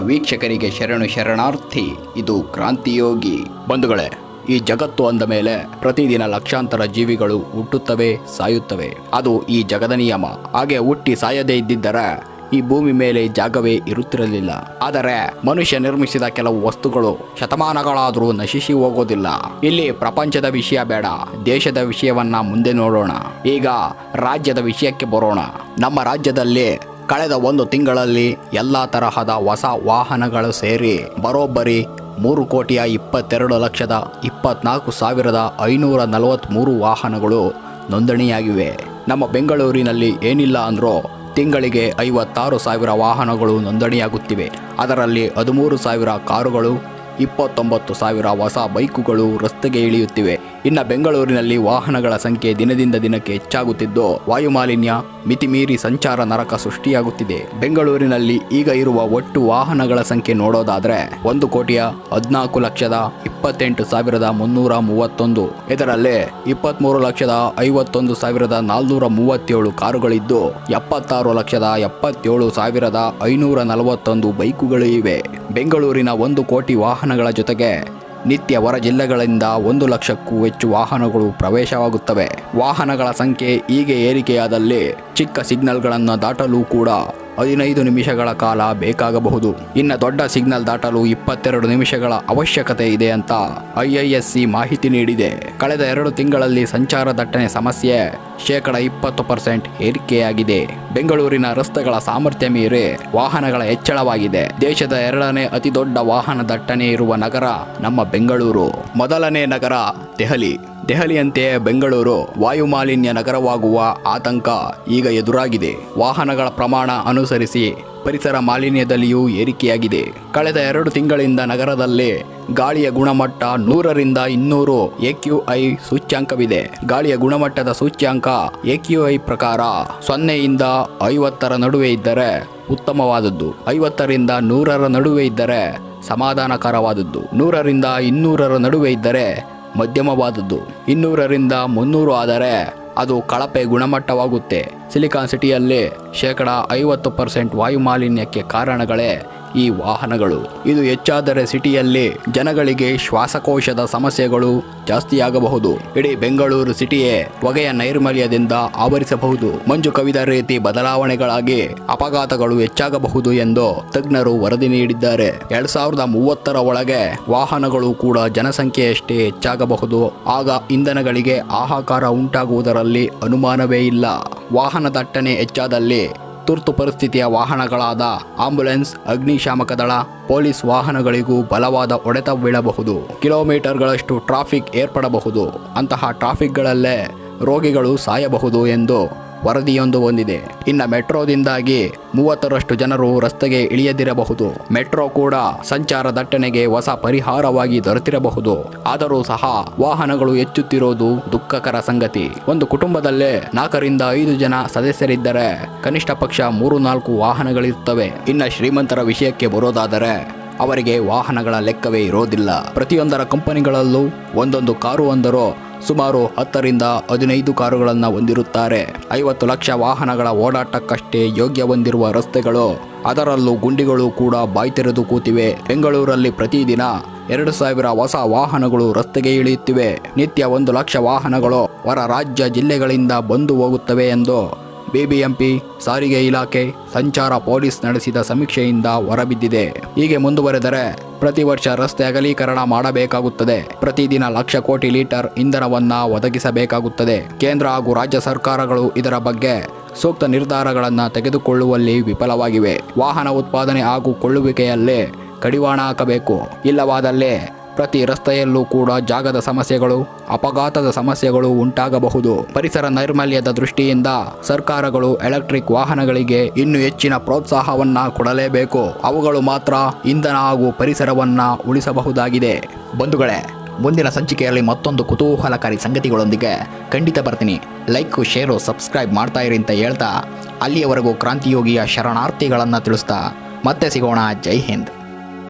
ವೀಕ್ಷಕರಿಗೆ ಶರಣು ಶರಣಾರ್ಥಿ, ಇದು ಕ್ರಾಂತಿಯೋಗಿ. ಬಂಧುಗಳೇ, ಈ ಜಗತ್ತು ಅಂದ ಮೇಲೆ ಪ್ರತಿದಿನ ಲಕ್ಷಾಂತರ ಜೀವಿಗಳು ಹುಟ್ಟುತ್ತವೆ, ಸಾಯುತ್ತವೆ. ಅದು ಈ ಜಗದ ನಿಯಮ. ಹಾಗೆ ಹುಟ್ಟಿ ಸಾಯದೇ ಇದ್ದಿದ್ದರೆ ಈ ಭೂಮಿ ಮೇಲೆ ಜಾಗವೇ ಇರುತ್ತಿರಲಿಲ್ಲ. ಆದರೆ ಮನುಷ್ಯ ನಿರ್ಮಿಸಿದ ಕೆಲವು ವಸ್ತುಗಳು ಶತಮಾನಗಳಾದರೂ ನಶಿಸಿ ಹೋಗೋದಿಲ್ಲ. ಇಲ್ಲಿ ಪ್ರಪಂಚದ ವಿಷಯ ಬೇಡ, ದೇಶದ ವಿಷಯವನ್ನ ಮುಂದೆ ನೋಡೋಣ. ಈಗ ರಾಜ್ಯದ ವಿಷಯಕ್ಕೆ ಬರೋಣ. ನಮ್ಮ ರಾಜ್ಯದಲ್ಲಿ ಕಳೆದ ಒಂದು ತಿಂಗಳಲ್ಲಿ ಎಲ್ಲ ತರಹದ ಹೊಸ ವಾಹನಗಳು ಸೇರಿ ಬರೋಬ್ಬರಿ ಮೂರು ಕೋಟಿಯ ಇಪ್ಪತ್ತೆರಡು ಲಕ್ಷದ ಇಪ್ಪತ್ನಾಲ್ಕು ಸಾವಿರದ ಐನೂರ ನಲವತ್ತ್ಮೂರು ವಾಹನಗಳು ನೋಂದಣಿಯಾಗಿವೆ. ನಮ್ಮ ಬೆಂಗಳೂರಿನಲ್ಲಿ ಏನಿಲ್ಲ ಅಂದರೂ ತಿಂಗಳಿಗೆ ಐವತ್ತಾರು ಸಾವಿರ ವಾಹನಗಳು ನೋಂದಣಿಯಾಗುತ್ತಿವೆ. ಅದರಲ್ಲಿ ಹದಿಮೂರು ಸಾವಿರ ಕಾರುಗಳು, ಇಪ್ಪತ್ತೊಂಬತ್ತು ಸಾವಿರ ಹೊಸ ಬೈಕುಗಳು ರಸ್ತೆಗೆ ಇಳಿಯುತ್ತಿವೆ. ಇನ್ನು ಬೆಂಗಳೂರಿನಲ್ಲಿ ವಾಹನಗಳ ಸಂಖ್ಯೆ ದಿನದಿಂದ ದಿನಕ್ಕೆ ಹೆಚ್ಚಾಗುತ್ತಿದ್ದು, ವಾಯುಮಾಲಿನ್ಯ, ಮಿತಿಮೀರಿ ಸಂಚಾರ ನರಕ ಸೃಷ್ಟಿಯಾಗುತ್ತಿದೆ. ಬೆಂಗಳೂರಿನಲ್ಲಿ ಈಗ ಇರುವ ಒಟ್ಟು ವಾಹನಗಳ ಸಂಖ್ಯೆ ನೋಡೋದಾದರೆ ಒಂದು ಕೋಟಿಯ ಹದಿನಾಲ್ಕು ಲಕ್ಷದ ಇಪ್ಪತ್ತೆಂಟು ಸಾವಿರದ ಮುನ್ನೂರ ಮೂವತ್ತೊಂದು. ಇದರಲ್ಲಿ ಇಪ್ಪತ್ತ್ಮೂರು ಲಕ್ಷದ ಐವತ್ತೊಂದು ಸಾವಿರದ ನಾಲ್ನೂರ ಮೂವತ್ತೇಳು ಕಾರುಗಳಿದ್ದು, ಎಪ್ಪತ್ತಾರು ಲಕ್ಷದ ಎಪ್ಪತ್ತೇಳು ಸಾವಿರದ ಐನೂರ ನಲವತ್ತೊಂದು ಬೈಕುಗಳು ಇವೆ. ಬೆಂಗಳೂರಿನ ಒಂದು ಕೋಟಿ ವಾಹನಗಳ ಜೊತೆಗೆ ನಿತ್ಯ ಹೊರ ಜಿಲ್ಲೆಗಳಿಂದ ಒಂದು ಲಕ್ಷಕ್ಕೂ ಹೆಚ್ಚು ವಾಹನಗಳು ಪ್ರವೇಶವಾಗುತ್ತವೆ. ವಾಹನಗಳ ಸಂಖ್ಯೆ ಹೀಗೆ ಏರಿಕೆಯಾದಲ್ಲಿ ಚಿಕ್ಕ ಸಿಗ್ನಲ್ಗಳನ್ನು ದಾಟಲು ಕೂಡ ಹದಿನೈದು ನಿಮಿಷಗಳ ಕಾಲ ಬೇಕಾಗಬಹುದು. ಇನ್ನು ದೊಡ್ಡ ಸಿಗ್ನಲ್ ದಾಟಲು ಇಪ್ಪತ್ತೆರಡು ನಿಮಿಷಗಳ ಅವಶ್ಯಕತೆ ಇದೆ ಅಂತ ಐಐಎಸ್ಸಿ ಮಾಹಿತಿ ನೀಡಿದೆ. ಕಳೆದ ಎರಡು ತಿಂಗಳಲ್ಲಿ ಸಂಚಾರ ದಟ್ಟಣೆ ಸಮಸ್ಯೆ ಶೇಕಡ ಇಪ್ಪತ್ತು ಪರ್ಸೆಂಟ್ ಏರಿಕೆಯಾಗಿದೆ. ಬೆಂಗಳೂರಿನ ರಸ್ತೆಗಳ ಸಾಮರ್ಥ್ಯ ಮೀರಿ ವಾಹನಗಳ ಹೆಚ್ಚಳವಾಗಿದೆ. ದೇಶದ ಎರಡನೇ ಅತಿದೊಡ್ಡ ವಾಹನ ದಟ್ಟಣೆ ಇರುವ ನಗರ ನಮ್ಮ ಬೆಂಗಳೂರು. ಮೊದಲನೇ ನಗರ ದೆಹಲಿ. ದೆಹಲಿಯಂತೆಯೇ ಬೆಂಗಳೂರು ವಾಯುಮಾಲಿನ್ಯ ನಗರವಾಗುವ ಆತಂಕ ಈಗ ಎದುರಾಗಿದೆ. ವಾಹನಗಳ ಪ್ರಮಾಣ ಅನುಸರಿಸಿ ಪರಿಸರ ಮಾಲಿನ್ಯದಲ್ಲಿಯೂ ಏರಿಕೆಯಾಗಿದೆ. ಕಳೆದ ಎರಡು ತಿಂಗಳಿಂದ ನಗರದಲ್ಲಿ ಗಾಳಿಯ ಗುಣಮಟ್ಟ ನೂರರಿಂದ ಇನ್ನೂರು ಎಕ್ಯುಐ ಸೂಚ್ಯಾಂಕವಿದೆ. ಗಾಳಿಯ ಗುಣಮಟ್ಟದ ಸೂಚ್ಯಾಂಕ ಐ ಪ್ರಕಾರ ಸೊನ್ನೆಯಿಂದ ಐವತ್ತರ ನಡುವೆ ಇದ್ದರೆ ಉತ್ತಮವಾದದ್ದು. ಐವತ್ತರಿಂದ ನೂರರ ನಡುವೆ ಇದ್ದರೆ ಸಮಾಧಾನಕರವಾದದ್ದು. ನೂರರಿಂದ ಇನ್ನೂರರ ನಡುವೆ ಇದ್ದರೆ ಮಧ್ಯಮವಾದದ್ದು. ಇನ್ನೂರರಿಂದ ಮುನ್ನೂರು ಆದರೆ ಅದು ಕಳಪೆ ಗುಣಮಟ್ಟವಾಗುತ್ತೆ. ಸಿಲಿಕಾನ್ ಸಿಟಿಯಲ್ಲಿ ಶೇಕಡ ಐವತ್ತು ಪರ್ಸೆಂಟ್ ವಾಯುಮಾಲಿನ್ಯಕ್ಕೆ ಕಾರಣಗಳೇ ಈ ವಾಹನಗಳು. ಇದು ಹೆಚ್ಚಾದರೆ ಸಿಟಿಯಲ್ಲಿ ಜನಗಳಿಗೆ ಶ್ವಾಸಕೋಶದ ಸಮಸ್ಯೆಗಳು ಜಾಸ್ತಿಯಾಗಬಹುದು. ಇಡೀ ಬೆಂಗಳೂರು ಸಿಟಿಯೇ ಹೊಗೆಯ ನೈರ್ಮಲ್ಯದಿಂದ ಆವರಿಸಬಹುದು. ಮಂಜು ಕವಿದ ರೀತಿ ಬದಲಾವಣೆಗಳಾಗಿ ಅಪಘಾತಗಳು ಹೆಚ್ಚಾಗಬಹುದು ಎಂದು ತಜ್ಞರು ವರದಿ ನೀಡಿದ್ದಾರೆ. ಎರಡ್ ಸಾವಿರದ ಮೂವತ್ತರ ಒಳಗೆ ವಾಹನಗಳು ಕೂಡ ಜನಸಂಖ್ಯೆಯಷ್ಟೇ ಹೆಚ್ಚಾಗಬಹುದು. ಆಗ ಇಂಧನಗಳಿಗೆ ಆಹಾಕಾರ ಉಂಟಾಗುವುದರಲ್ಲಿ ಅನುಮಾನವೇ ಇಲ್ಲ. ವಾಹನ ದಟ್ಟಣೆ ಹೆಚ್ಚಾದಲ್ಲಿ ತುರ್ತು ಪರಿಸ್ಥಿತಿಯ ವಾಹನಗಳಾದ ಆಂಬ್ಯುಲೆನ್ಸ್ ಅಗ್ನಿಶಾಮಕ ದಳ, ಪೊಲೀಸ್ ವಾಹನಗಳಿಗೂ ಬಲವಾದ ಹೊಡೆತ ಬೀಳಬಹುದು. ಕಿಲೋಮೀಟರ್ಗಳಷ್ಟು ಟ್ರಾಫಿಕ್ ಏರ್ಪಡಬಹುದು. ಅಂತಹ ಟ್ರಾಫಿಕ್ಗಳಲ್ಲೇ ರೋಗಿಗಳು ಸಾಯಬಹುದು ಎಂದು ವರದಿಯೊಂದು ಹೊಂದಿದೆ ಇನ್ನು ಮೆಟ್ರೋದಿಂದಾಗಿ ಮೂವತ್ತರಷ್ಟು ಜನರು ರಸ್ತೆಗೆ ಇಳಿಯದಿರಬಹುದು. ಮೆಟ್ರೋ ಕೂಡ ಸಂಚಾರ ದಟ್ಟಣೆಗೆ ಹೊಸ ಪರಿಹಾರವಾಗಿ ದೊರೆತಿರಬಹುದು. ಆದರೂ ಸಹ ವಾಹನಗಳು ಹೆಚ್ಚುತ್ತಿರೋದು ದುಃಖಕರ ಸಂಗತಿ. ಒಂದು ಕುಟುಂಬದಲ್ಲೇ ನಾಲ್ಕರಿಂದ ಐದು ಜನ ಸದಸ್ಯರಿದ್ದರೆ ಕನಿಷ್ಠ ಪಕ್ಷ ಮೂರು ನಾಲ್ಕು ವಾಹನಗಳಿರುತ್ತವೆ. ಇನ್ನು ಶ್ರೀಮಂತರ ವಿಷಯಕ್ಕೆ ಬರೋದಾದರೆ ಅವರಿಗೆ ವಾಹನಗಳ ಲೆಕ್ಕವೇ ಇರೋದಿಲ್ಲ. ಪ್ರತಿಯೊಂದರ ಕಂಪನಿಗಳಲ್ಲೂ ಒಂದೊಂದು ಕಾರು ಒಂದರೋ ಸುಮಾರು ಹತ್ತರಿಂದ ಹದಿನೈದು ಕಾರುಗಳನ್ನು ಹೊಂದಿರುತ್ತಾರೆ. ಐವತ್ತು ಲಕ್ಷ ವಾಹನಗಳ ಓಡಾಟಕ್ಕಷ್ಟೇ ಯೋಗ್ಯ ಹೊಂದಿರುವ ರಸ್ತೆಗಳು, ಅದರಲ್ಲೂ ಗುಂಡಿಗಳು ಕೂಡ ಬಾಯ್ತೆರೆದು ಕೂತಿವೆ. ಬೆಂಗಳೂರಲ್ಲಿ ಪ್ರತಿದಿನ ಎರಡು ಸಾವಿರ ಹೊಸ ವಾಹನಗಳು ರಸ್ತೆಗೆ ಇಳಿಯುತ್ತಿವೆ. ನಿತ್ಯ ಒಂದು ಲಕ್ಷ ವಾಹನಗಳು ಹೊರ ರಾಜ್ಯ ಜಿಲ್ಲೆಗಳಿಂದ ಬಂದು ಹೋಗುತ್ತವೆ ಎಂದು ಬಿಬಿಎಂಪಿ, ಸಾರಿಗೆ ಇಲಾಖೆ, ಸಂಚಾರ ಪೊಲೀಸ್ ನಡೆಸಿದ ಸಮೀಕ್ಷೆಯಿಂದ ಹೊರಬಿದ್ದಿದೆ. ಹೀಗೆ ಮುಂದುವರೆದರೆ ಪ್ರತಿ ವರ್ಷ ರಸ್ತೆ ಅಗಲೀಕರಣ ಮಾಡಬೇಕಾಗುತ್ತದೆ. ಪ್ರತಿದಿನ ಲಕ್ಷ ಕೋಟಿ ಲೀಟರ್ ಇಂಧನವನ್ನ ಒದಗಿಸಬೇಕಾಗುತ್ತದೆ. ಕೇಂದ್ರ ಹಾಗೂ ರಾಜ್ಯ ಸರ್ಕಾರಗಳು ಇದರ ಬಗ್ಗೆ ಸೂಕ್ತ ನಿರ್ಧಾರಗಳನ್ನು ತೆಗೆದುಕೊಳ್ಳುವಲ್ಲಿ ವಿಫಲವಾಗಿವೆ. ವಾಹನ ಉತ್ಪಾದನೆ ಹಾಗೂ ಕೊಳ್ಳುವಿಕೆಯಲ್ಲೇ ಕಡಿವಾಣ ಹಾಕಬೇಕು. ಇಲ್ಲವಾದಲ್ಲಿ ಪ್ರತಿ ರಸ್ತೆಯಲ್ಲೂ ಕೂಡ ಜಾಗದ ಸಮಸ್ಯೆಗಳು, ಅಪಘಾತದ ಸಮಸ್ಯೆಗಳು ಉಂಟಾಗಬಹುದು. ಪರಿಸರ ನೈರ್ಮಲ್ಯದ ದೃಷ್ಟಿಯಿಂದ ಸರ್ಕಾರಗಳು ಎಲೆಕ್ಟ್ರಿಕ್ ವಾಹನಗಳಿಗೆ ಇನ್ನೂ ಹೆಚ್ಚಿನ ಪ್ರೋತ್ಸಾಹವನ್ನ ಕೊಡಲೇಬೇಕು. ಅವುಗಳು ಮಾತ್ರ ಇಂಧನ ಹಾಗೂ ಪರಿಸರವನ್ನ ಉಳಿಸಬಹುದಾಗಿದೆ. ಬಂಧುಗಳೇ, ಮುಂದಿನ ಸಂಚಿಕೆಯಲ್ಲಿ ಮತ್ತೊಂದು ಕುತೂಹಲಕಾರಿ ಸಂಗತಿಗಳೊಂದಿಗೆ ಖಂಡಿತ ಬರ್ತೀನಿ. ಲೈಕ್, ಶೇರು, ಸಬ್ಸ್ಕ್ರೈಬ್ ಮಾಡ್ತಾ ಇರಿ ಅಂತ ಹೇಳ್ತಾ, ಅಲ್ಲಿಯವರೆಗೂ ಕ್ರಾಂತಿಯೋಗಿಯ ಶರಣಾರ್ಥಿಗಳನ್ನು ತಿಳಿಸ್ತಾ ಮತ್ತೆ ಸಿಗೋಣ. ಜೈ ಹಿಂದ್.